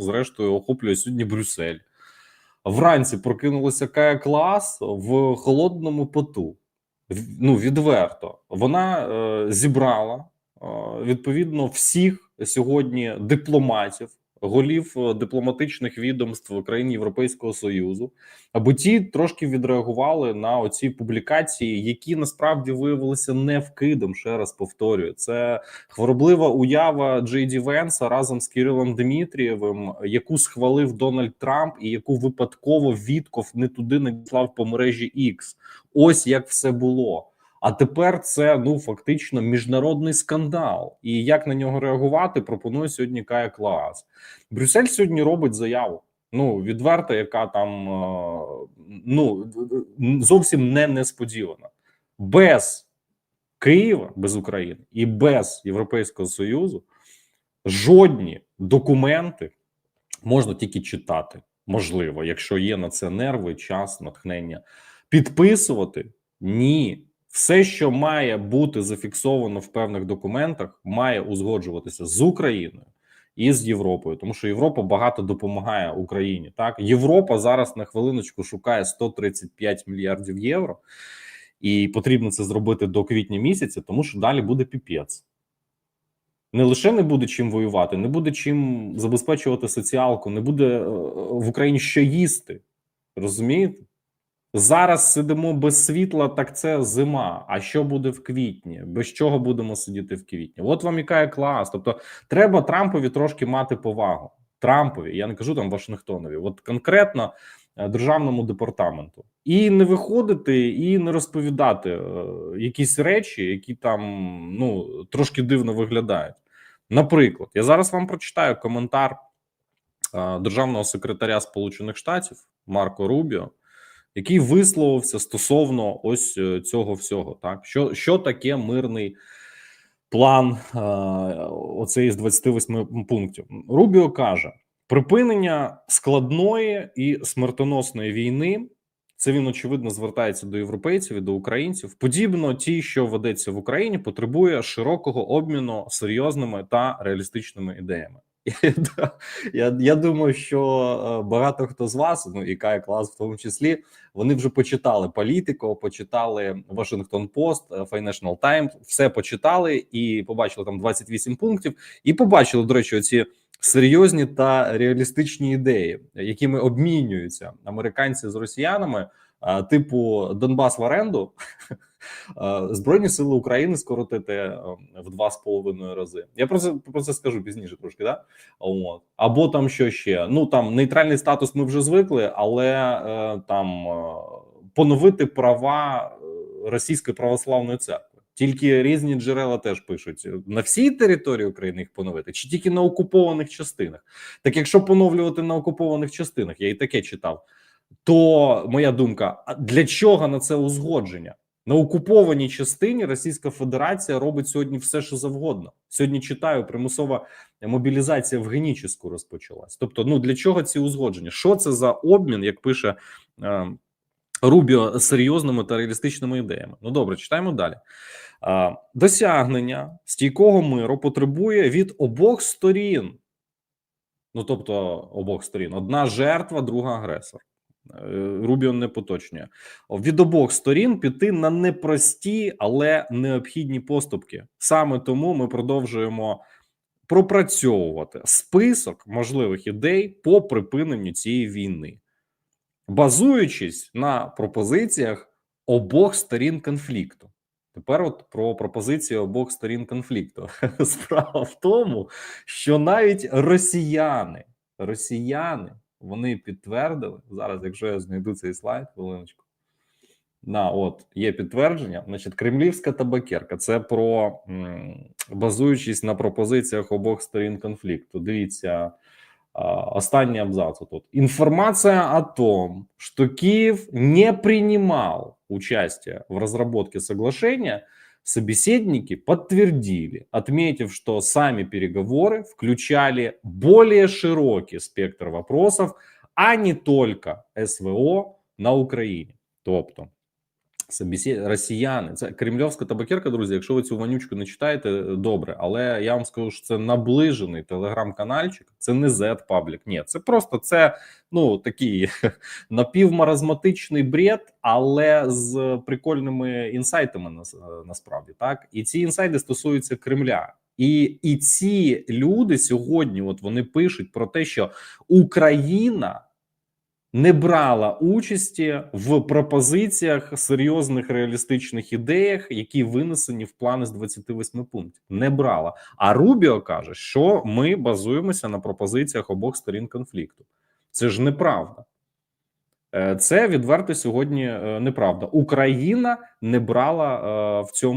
зрештою охоплює сьогодні Брюссель. Вранці прокинулася Кая Клас в холодному поту. Ну, відверто. Вона е, зібрала е, відповідно всіх сьогодні дипломатів, голів е, дипломатичних відомств в країні Європейського Союзу, аби ті трошки відреагували на оці публікації, які насправді виявилися не вкидом. Ще раз повторюю, це хвороблива уява Джей Ді Венса разом з Кирилом Дмитрієвим, яку схвалив Дональд Трамп, і яку випадково Вітков не туди надіслав по мережі X. Ось як все було. А тепер це ну фактично міжнародний скандал. І як на нього реагувати, пропонує сьогодні Кая Клаас. Брюссель сьогодні робить заяву. Ну відверта, яка там е, ну зовсім не несподівана, без Києва, без України і без Європейського Союзу жодні документи можна тільки читати. Можливо, якщо є на це нерви, час, натхнення, підписувати ні. Все, що має бути зафіксовано в певних документах, має узгоджуватися з Україною і з Європою, тому що Європа багато допомагає Україні. Так, Європа зараз на хвилиночку шукає 135 мільярдів євро, і потрібно це зробити до квітня місяця, тому що далі буде піпець. Не лише не буде чим воювати, не буде чим забезпечувати соціалку, не буде е, в Україні що їсти. Розумієте? Зараз сидимо без світла, так це зима. А що буде в квітні? Без чого будемо сидіти в квітні? От вам яка клас. Тобто, треба Трампові трошки мати повагу. Трампові, я не кажу там Вашингтонові, от конкретно е, державному департаменту, і не виходити, і не розповідати е, якісь речі, які там ну трошки дивно виглядають. Наприклад, я зараз вам прочитаю коментар е, державного секретаря Сполучених Штатів Марко Рубіо який висловився стосовно ось е, цього всього. Так що що таке мирний план е, оцей з 28 пунктів? Рубіо каже: припинення складної і смертоносної війни. Це він очевидно звертається до європейців і до українців. Подібно ті, що ведеться в Україні, потребує широкого обміну серйозними та реалістичними ідеями. Я я думаю, що е, багато хто з вас, ну і Кай Клас, в тому числі, вони вже почитали політику, почитали Washington Post, е, Financial Times, все почитали і побачили там 28 пунктів, і побачили, до речі, оці серйозні та реалістичні ідеї, якими обмінюються американці з росіянами, е, типу Донбас в оренду. Збройні сили України скоротити ем, в два з половиною рази. Я про це про це скажу пізніше, трошки да От. або там що ще. Ну там нейтральний статус ми вже звикли, але е, там е, поновити права е, Російської православної церкви. Тільки різні джерела теж пишуть на всій території України їх поновити, чи тільки на окупованих частинах. Так якщо поновлювати на окупованих частинах, я і таке читав. То моя думка: для чого на це узгодження? На окупованій частині Російська Федерація робить сьогодні все, що завгодно. Сьогодні читаю, примусова мобілізація в Геніческу розпочалась. Тобто, ну для чого ці узгодження? Що це за обмін, як пише е, Рубіо серйозними та реалістичними ідеями? Ну добре, читаємо далі. Е, досягнення стійкого миру потребує від обох сторін. Ну тобто, обох сторін: одна жертва, друга агресор. Е, Рубіон не поточнює від обох сторін піти на непрості, але необхідні поступки. Саме тому ми продовжуємо пропрацьовувати список можливих ідей по припиненню цієї війни, базуючись на пропозиціях обох сторін конфлікту. Тепер, от про пропозиції обох сторін конфлікту. Справа в тому, що навіть росіяни, росіяни. Вони підтвердили зараз, якщо я знайду цей слайд, хвилиночку. На, от є підтвердження. Значить, кремлівська табакерка. Це про базуючись на пропозиціях обох сторін конфлікту. Дивіться останній абзац. Тут інформація о том, що Київ не приймав участие в розробці соглашення собеседники подтвердили, отметив, что сами переговоры включали более широкий спектр вопросов, а не только СВО на Україні. Тобто Це росіяни, це кремльовська табакерка, друзі. Якщо ви цю вонючку не читаєте, добре. Але я вам скажу, що це наближений телеграм-канальчик, це не Z паблік. Ні, це просто це ну такий напівмаразматичний бред, але з прикольними інсайтами нас- насправді так. І ці інсайти стосуються Кремля. І, і ці люди сьогодні, от вони пишуть про те, що Україна не брала участі в пропозиціях серйозних реалістичних ідеях, які винесені в плани з 28 пунктів. Не брала. А Рубіо каже, що ми базуємося на пропозиціях обох сторін конфлікту. Це ж неправда. Е, Це відверто сьогодні е, неправда. Україна не брала е, в цьому.